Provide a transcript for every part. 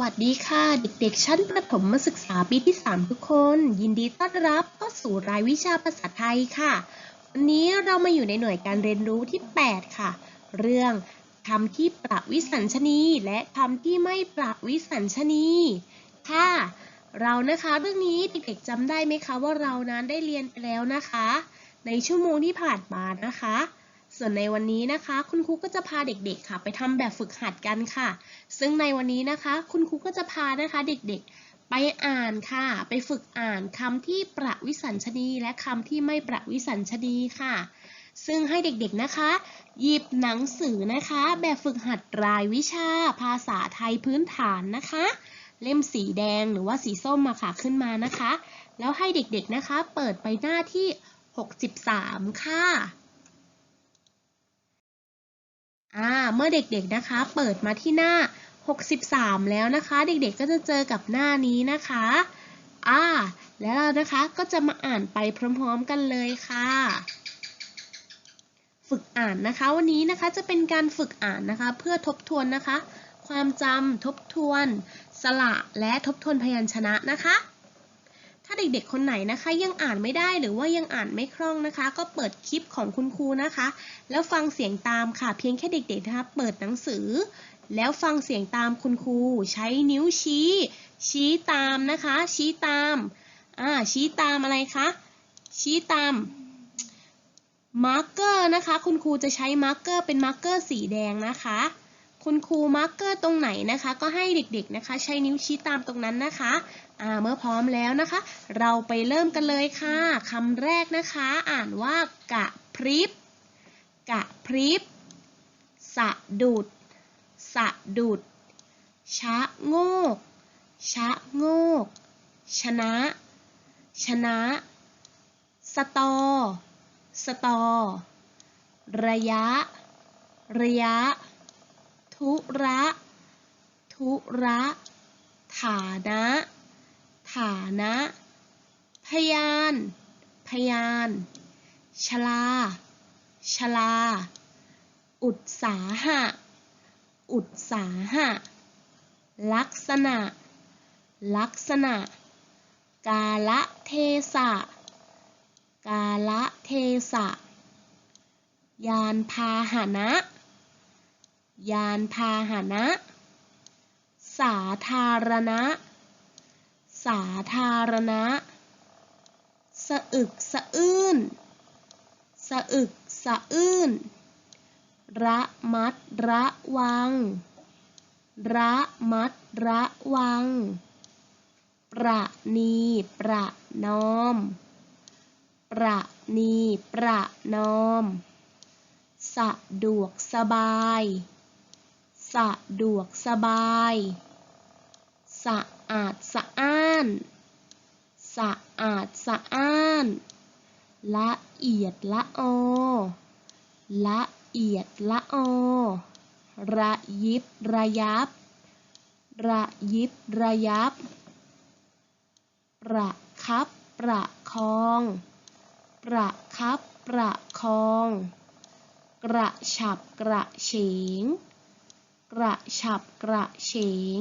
วัสดีค่ะ เด็กๆ ชั้นประถมศึกษาปีที่ 3 ทุกคน ยินดีต้อนรับเข้าสู่รายวิชาภาษาไทยค่ะ วันนี้เรามาอยู่ในหน่วยการเรียนรู้ที่ 8 ค่ะ เรื่องคำที่ประวิสัญชนี และคำที่ไม่ประวิสัญชนีค่ะ เรานะคะเรื่องนี้เด็กๆจำได้ไหมคะว่าเรานั้นได้เรียนไปแล้วนะคะ ในชั่วโมงที่ผ่านมานะคะ ส่วนในวันนี้นะคะ คุณครูก็จะพาเด็กๆค่ะ ไปทำแบบฝึกหัดกันค่ะ ซึ่งในวันนี้นะคะ คุณครูก็จะพานะคะเด็กๆ ไปอ่านค่ะ ไปฝึกอ่านคำที่ประวิสัญชนีและคำที่ไม่ประวิสัญชนีค่ะ ซึ่งให้เด็กๆนะคะ หยิบหนังสือนะคะ แบบฝึกหัดรายวิชา ภาษาไทยพื้นฐานนะคะ เล่มสีแดงหรือว่าสีส้มมาค่ะขึ้นมานะคะ แล้วให้เด็กๆนะคะ เปิดไปหน้าที่ 63 ค่ะ อ่า เมื่อเด็กๆนะคะ เปิดมาที่หน้า 63 แล้วนะคะ เด็กๆก็จะเจอกับหน้านี้นะคะอ่าแล้วเรานะคะก็จะมาอ่านไปพร้อมๆกันเลยค่ะ ฝึกอ่านนะคะ วันนี้นะคะจะเป็นการฝึกอ่านนะคะ เพื่อทบทวนนะคะ ความจำทบทวน สระและทบทวนพยัญชนะนะคะ ถ้าเด็กๆ คนไหนนะคะ ยังอ่านไม่ได้หรือว่ายังอ่านไม่คล่องนะคะ ก็เปิดคลิปของคุณครูนะคะ แล้วฟังเสียงตามค่ะ เพียงแค่เด็กๆนะคะเปิดหนังสือ แล้วฟังเสียงตามคุณครู ใช้นิ้วชี้ ชี้ตามนะคะ ชี้ตามอ่าชี้ตามอะไรคะชี้ตามมาร์กเกอร์นะคะ คุณครูจะใช้มาร์กเกอร์เป็นมาร์กเกอร์สีแดงนะคะ คุณครูมาร์กเกอร์ตรงไหนนะคะ ก็ให้เด็กๆนะคะ ใช้นิ้วชี้ตามตรงนั้นนะคะอ่าเมื่อพร้อมแล้วนะคะ เราไปเริ่มกันเลยค่ะคำแรกนะคะ อ่านว่ากะพริบกะพริบสะดุด สะดุด ชะโงก ชะโงก ชนะ ชนะ สตอ สตอ ระยะ ระยะ ทุระทุระ ฐานะ ฐานะ พยาน พยาน ชลา ชลา อุตสาหะ อุตสาหะ ลักษณะ ลักษณะ กาละเทศะ กาละเทศะ ยานพาหนะ ยานพาหนะ สาธารณะ สาธารณะ สะอึกสะอื้น สะอึกสะอื้น ระมัดระวัง ระมัดระวัง ประนีประนอม ประนีประนอม สะดวกสบาย สะดวกสบาย สะอาดสะอ้าน สะอาดสะอ้าน ละเอียดละออ ละเอียดละออ ระยิบระยับ ระยิบระยับ ประคับประคอง ประคับประคอง กระฉับกระเฉง กระฉับกระเฉง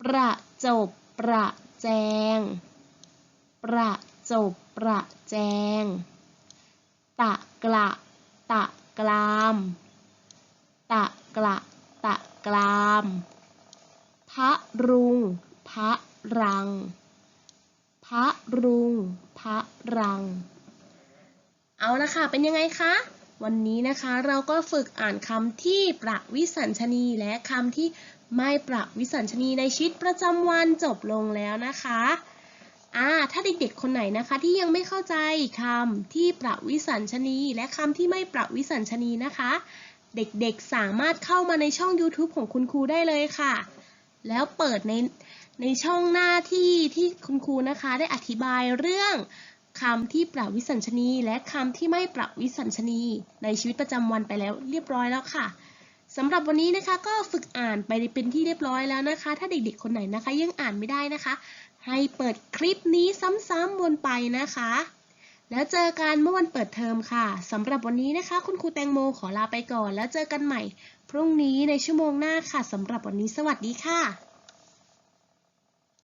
ประจบประแจง ประจบประแจง ตะกละตะกราม ตะกละตะกราม พระรุงพระรัง พระรุงพระรัง เอาละค่ะ เป็นยังไงคะ วันนี้นะคะเราก็ฝึกอ่านคำที่ประวิสัญชนีและคำที่ไม่ประวิสัญชนีในชีวิตประจำวันจบลงแล้วนะคะอ่าถ้าเด็กๆ คนไหนนะคะที่ยังไม่เข้าใจคำที่ประวิสัญชนี และคำที่ไม่ประวิสัญชนีนะคะ เด็กๆ สามารถเข้ามาในช่อง YouTube ของคุณครูได้เลยค่ะ แล้วเปิดในในช่องหน้าที่ที่คุณครูนะคะ ได้อธิบายเรื่อง คำที่ประวิสัญชนี และคำที่ไม่ประวิสัญชนี ในชีวิตประจำวันไปแล้วเรียบร้อยแล้วค่ะสำหรับวันนี้นะคะก็ฝึกอ่านไปเป็นที่เรียบร้อยแล้วนะคะ ถ้าเด็กๆคนไหนนะคะ ยังอ่านไม่ได้นะคะ ให้เปิดคลิปนี้ซ้ำๆวนไปนะคะ แล้วเจอกันเมื่อวันเปิดเทอมค่ะสำหรับวันนี้นะคะ คุณครูแตงโมขอลาไปก่อน แล้วเจอกันใหม่ พรุ่งนี้ในชั่วโมงหน้าค่ะสำหรับวันนี้สวัสดีค่ะ